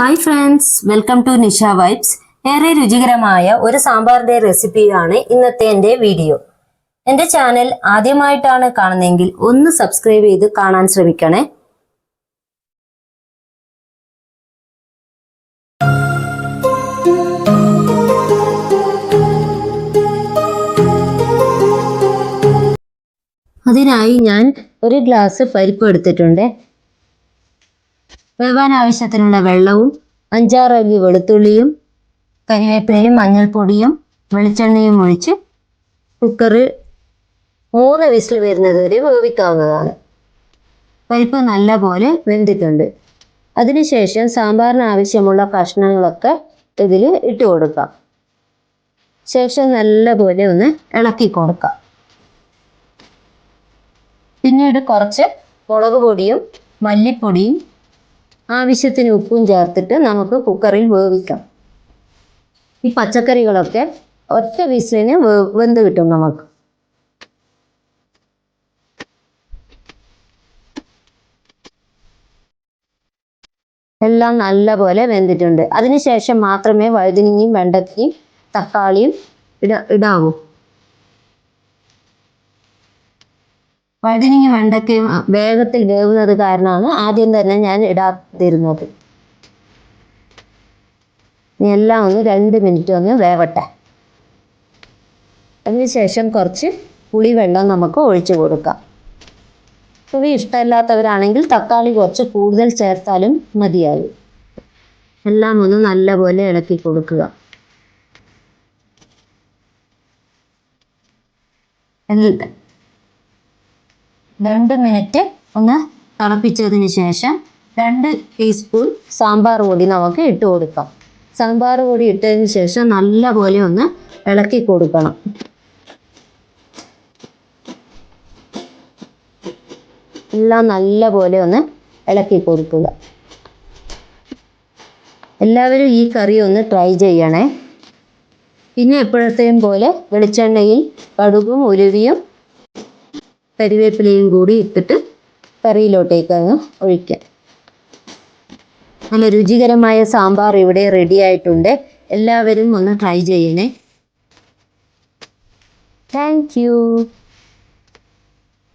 Hi friends welcome to Nisha vibes ഏറെ രുചികരമായ ഒരു സാമ്പാറിന്റെ റെസിപ്പിയാണ് ഇന്നത്തെ എന്റെ വീഡിയോ. എന്റെ ചാനൽ ആദ്യമായിട്ടാണ് കാണുന്നതെങ്കിൽ ഒന്ന് സബ്സ്ക്രൈബ് ചെയ്ത് കാണാൻ ശ്രമിക്കണേ. അതിനായി ഞാൻ ഒരു ഗ്ലാസ് പരിപ്പ് എടുത്തിട്ടുണ്ട്. വേവാൻ ആവശ്യത്തിനുള്ള വെള്ളവും അഞ്ചാറല്ലി വെളുത്തുള്ളിയും കരിവേപ്പിലയും മഞ്ഞൾപ്പൊടിയും വെളിച്ചെണ്ണയും ഒഴിച്ച് കുക്കറിൽ മൂന്ന് വിസിൽ വരുന്നത് വരെ വേവിക്കാവുന്നതാണ്. പരിപ്പ് നല്ല പോലെ വെന്തിട്ടുണ്ട് അതിനുശേഷം സാമ്പാറിന് ആവശ്യമുള്ള കഷ്ണങ്ങളൊക്കെ ഇതിൽ ഇട്ട് കൊടുക്കാം. ശേഷം നല്ല പോലെ ഒന്ന് ഇളക്കി കൊടുക്കാം. പിന്നീട് കുറച്ച് മുളക് പൊടിയും മല്ലിപ്പൊടിയും ആവശ്യത്തിന് ഉപ്പും ചേർത്തിട്ട് നമുക്ക് കുക്കറിൽ വേവിക്കാം. ഈ പച്ചക്കറികളൊക്കെ ഒറ്റ വിസിലിന് വെന്ത് കിട്ടും നമുക്ക്. എല്ലാം നല്ല പോലെ വെന്തിട്ടുണ്ട് അതിനുശേഷം മാത്രമേ വഴുതനങ്ങയും വെണ്ടയ്ക്കയും തക്കാളിയും ഇട ഇടാവൂ. വഴുതിനങ്ങ വെണ്ടയ്ക്കയും വേഗത്തിൽ വേവുന്നത് കാരണമാണ് ആദ്യം തന്നെ ഞാൻ ഇടാതിരുന്നത്. ഇനി എല്ലാം ഒന്ന് രണ്ട് മിനിറ്റ് ഒന്ന് വേവട്ടെ. അതിനുശേഷം കുറച്ച് പുളിവെള്ളം നമുക്ക് ഒഴിച്ചു കൊടുക്കാം. പുളി ഇഷ്ടമില്ലാത്തവരാണെങ്കിൽ തക്കാളി കുറച്ച് കൂടുതൽ ചേർത്താലും മതിയാകും എല്ലാം ഒന്ന് നല്ലപോലെ ഇളക്കി കൊടുക്കുക. എന്നിട്ട് രണ്ട് മിനിറ്റ് ഒന്ന് തിളപ്പിച്ചതിന് ശേഷം രണ്ട് ടീസ്പൂൺ സാമ്പാർ പൊടി നമുക്ക് ഇട്ട് കൊടുക്കാം. സാമ്പാർ പൊടി ഇട്ടതിന് ശേഷം നല്ലപോലെ ഒന്ന് ഇളക്കി കൊടുക്കണം. എല്ലാം നല്ലപോലെ ഒന്ന് ഇളക്കി കൊടുക്കുക. എല്ലാവരും ഈ കറി ഒന്ന് ട്രൈ ചെയ്യണേ. പിന്നെ എപ്പോഴത്തെയും പോലെ വെളിച്ചെണ്ണയിൽ കടുകും ഉലുവിയും കരിവേപ്പിലയും കൂടി ഇട്ടിട്ട് കറിയിലോട്ടേക്ക് അങ്ങ് ഒഴിക്കാം. നല്ല രുചികരമായ സാമ്പാർ ഇവിടെ റെഡി ആയിട്ടുണ്ട്. എല്ലാവരും ഒന്ന് ട്രൈ ചെയ്യണേ. താങ്ക്